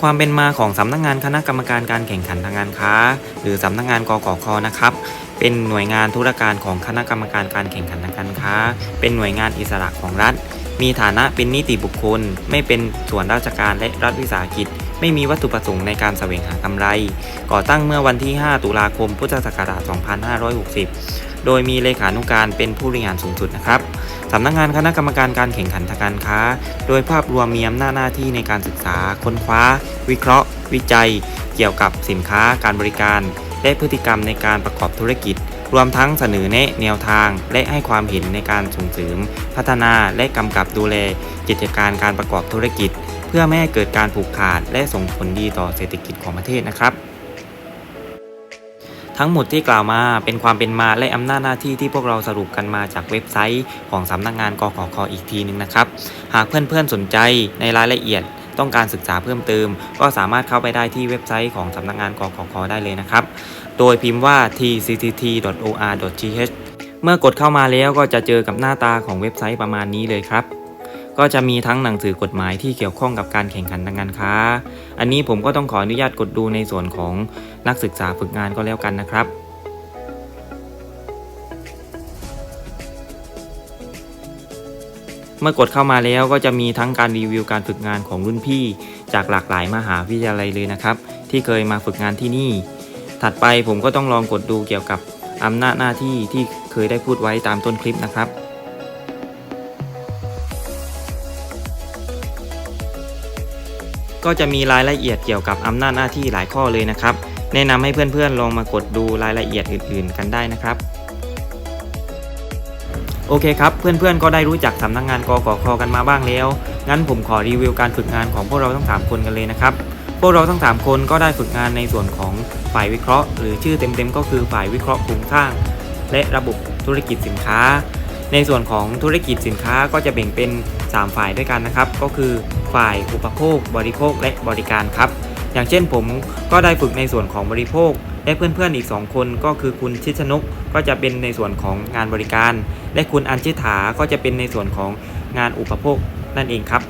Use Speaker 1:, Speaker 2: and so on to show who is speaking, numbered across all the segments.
Speaker 1: ความเป็นมาของสำนักงานคณะกรรมการการแข่งขันทางการค้า หรือสำนักงานกกคนะครับเป็นหน่วยงานธุรการของคณะกรรมการการแข่งขันทางการค้า เป็นหน่วยงานอิสระของรัฐ มีฐานะเป็นนิติบุคคล ไม่เป็นส่วนราชการและรัฐวิสาหกิจ ไม่มีวัตถุประสงค์ในการแสวงหากำไร ก่อตั้งเมื่อวันที่ 5 ตุลาคม พุทธศักราช 2560 โดยมีเลขานุการเป็นผู้บริหารสูงสุดนะครับสำนักงานคณะกรรมการการแข่งขันทางการค้า โดยภาพรวมมีอำนาจหน้าที่ในการศึกษา ค้นคว้า วิเคราะห์ วิจัย เกี่ยวกับสินค้า การบริการ และพฤติกรรมในการประกอบธุรกิจ รวมทั้งเสนอแนะแนวทาง และให้ความเห็นในการส่งเสริม พัฒนาและกำกับดูแลกิจการการประกอบธุรกิจ เพื่อไม่ให้เกิดการผูกขาดและส่งผลดีต่อเศรษฐกิจของประเทศนะครับ ทั้งหมดที่กล่าวมาเป็นความเป็นมาและอำนาจหน้าที่ที่พวกเราสรุปกันมาจากเว็บไซต์ของสำนักงานกขคอีกทีหนึ่งนะครับ หากเพื่อนๆสนใจในรายละเอียดต้องการศึกษาเพิ่มเติม ก็สามารถเข้าไปได้ที่เว็บไซต์ของสำนักงานกขคได้เลยนะครับ โดยพิมพ์ว่า tctt.or.th เมื่อกดเข้ามาแล้วก็จะเจอกับหน้าตาของเว็บไซต์ประมาณนี้เลยครับ ก็จะมีทั้งหนังสือกฎหมายที่เกี่ยวข้องกับการแข่งขันทางการค้า อันนี้ผมก็ต้องขออนุญาตกดดูในส่วนของนักศึกษาฝึกงานก็แล้วกันนะครับเมื่อกดเข้ามาแล้วก็จะมีทั้งการรีวิวการฝึกงานของรุ่นพี่ จากหลากหลายมหาวิทยาลัยเลยนะครับ ที่เคยมาฝึกงานที่นี่ ถัดไปผมก็ต้องลองกดดูเกี่ยวกับอำนาจหน้าที่ที่เคยได้พูดไว้ตามต้นคลิปนะครับ ก็จะมีรายละเอียดเกี่ยวกับอำนาจหน้าที่หลายข้อเลยนะครับ แนะนำให้เพื่อนๆลองมากดดูรายละเอียดอื่น ๆ กันได้นะครับโอเคครับ เพื่อนๆ ก็ได้รู้จักสำนักงานกกคกันมาบ้างแล้ว งั้นผมขอรีวิวการฝึกงานของพวกเราทั้ง 3 คนกันเลยนะครับ พวกเราทั้ง 3 คนก็ได้ฝึกงานในส่วนของฝ่ายวิเคราะห์ หรือชื่อเต็มๆ ก็คือฝ่ายวิเคราะห์โครงสร้าง และระบบธุรกิจสินค้า ในส่วนของธุรกิจสินค้าก็จะแบ่งเป็น 3 ฝ่ายด้วยกันนะครับ ก็คือฝ่ายอุปโภค บริโภคและบริการครับ อย่างเช่นผมก็ได้ฝึกในส่วนของบริโภค และเพื่อนๆอีก 2 คนก็คือคุณชิชนกก็จะเป็นในส่วนของงานบริการ และคุณอัญชิถาก็จะเป็นในส่วนของงานอุปโภคนั่นเองครับ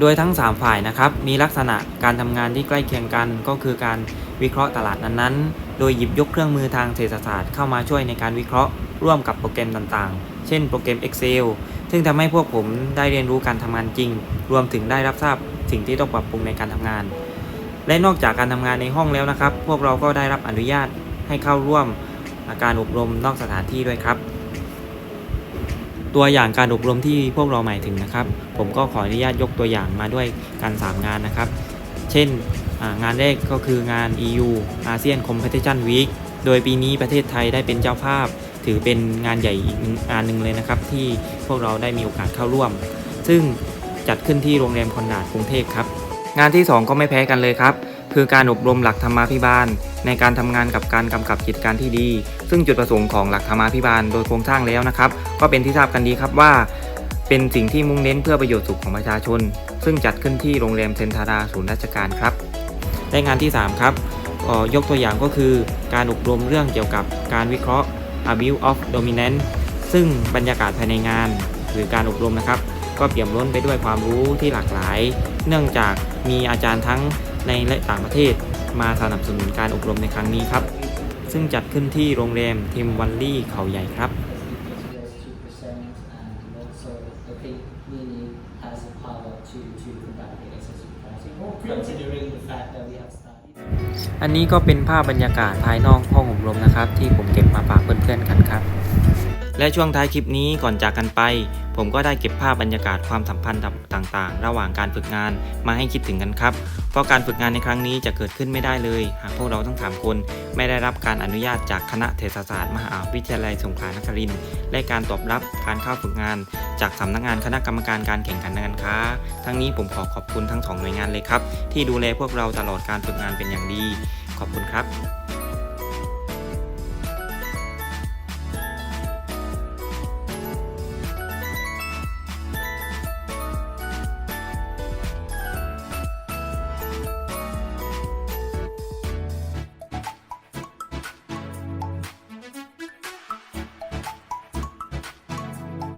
Speaker 1: โดยทั้ง 3 ฝ่ายนะครับ มีลักษณะการทำงานที่ใกล้เคียงกัน ก็คือการวิเคราะห์ตลาดนั้นๆ โดยหยิบยกเครื่องมือทางเศรษฐศาสตร์เข้ามาช่วยในการวิเคราะห์ร่วมกับโปรแกรมต่างๆ เช่นโปรแกรม Excel ซึ่งทำให้พวกผมได้เรียนรู้การทำงานจริง รวมถึงได้รับทราบสิ่งที่ต้องปรับปรุงในการทำงาน และนอกจากการทำงานในห้องแล้วนะครับ พวกเราก็ได้รับอนุญาตให้เข้าร่วมการอบรมนอกสถานที่ด้วยครับ ตัวอย่างการอบรมที่พวกเราหมายถึงนะครับ ผมก็ขออนุญาตยกตัวอย่างมาด้วยกัน3งานนะครับ เช่นงานแรกก็คืองาน EU ASEAN Competition Week โดยปีนี้ประเทศไทยได้เป็นเจ้าภาพ ถือเป็นงานใหญ่อีกงานหนึ่งเลยนะครับ ที่พวกเราได้มีโอกาสเข้าร่วม ซึ่งจัดขึ้นที่โรงแรมคอนราดกรุงเทพครับ งานที่ 2 ก็ไม่แพ้กันเลยครับ คือการอบรมหลักธรรมาภิบาล ในการทำงานกับการกำกับกิจการที่ดี ซึ่งจุดประสงค์ของหลักธรรมาภิบาลโดยโครงสร้างแล้วนะครับ ก็เป็นที่ทราบกันดีครับว่าเป็นสิ่งที่มุ่งเน้นเพื่อประโยชน์สุขของประชาชน ซึ่งจัดขึ้นที่โรงแรมเซนทาราศูนย์ราชการครับและงานที่ 3 ครับออยกตัวอย่างก็คือการอบรมเรื่องเกี่ยวกับการวิเคราะห์ abuse of dominance ซึ่งบรรยากาศภายในงาน หรือการอบรมนะครับ ก็เปี่ยมล้นไปด้วยความรู้ที่หลากหลาย เนื่องจากมีอาจารย์ทั้งในและต่างประเทศ มาสนับสนุนการอบรมในครั้งนี้ครับ ซึ่งจัดขึ้นที่โรงแรมทิมวันลี่เขาใหญ่ครับ
Speaker 2: considering the fact that we have.
Speaker 1: อันนี้ก็เป็นภาพบรรยากาศภายนอกห้องอบรมนะครับ ที่ผมเก็บมาฝากเพื่อนๆกันครับ และช่วงท้ายคลิปนี้ก่อนจากกันไป ผมก็ได้เก็บภาพบรรยากาศความสัมพันธ์ต่างๆ ระหว่างการฝึกงานมาให้คิดถึงกันครับ เพราะการฝึกงานในครั้งนี้จะเกิดขึ้นไม่ได้เลย หากพวกเราทั้งสามคนไม่ได้รับการอนุญาตจากคณะเทศศาสตร์มหาวิทยาลัยสงขลานครินทร์และการตอบรับการเข้าฝึกงาน จากสำนักงานคณะกรรมการการแข่งขันการค้า ทั้งนี้ผมขอขอบคุณทั้งสองหน่วยงานเลยครับ ที่ดูแลพวกเราตลอดการฝึกงานเป็นอย่างดี ขอบคุณครับ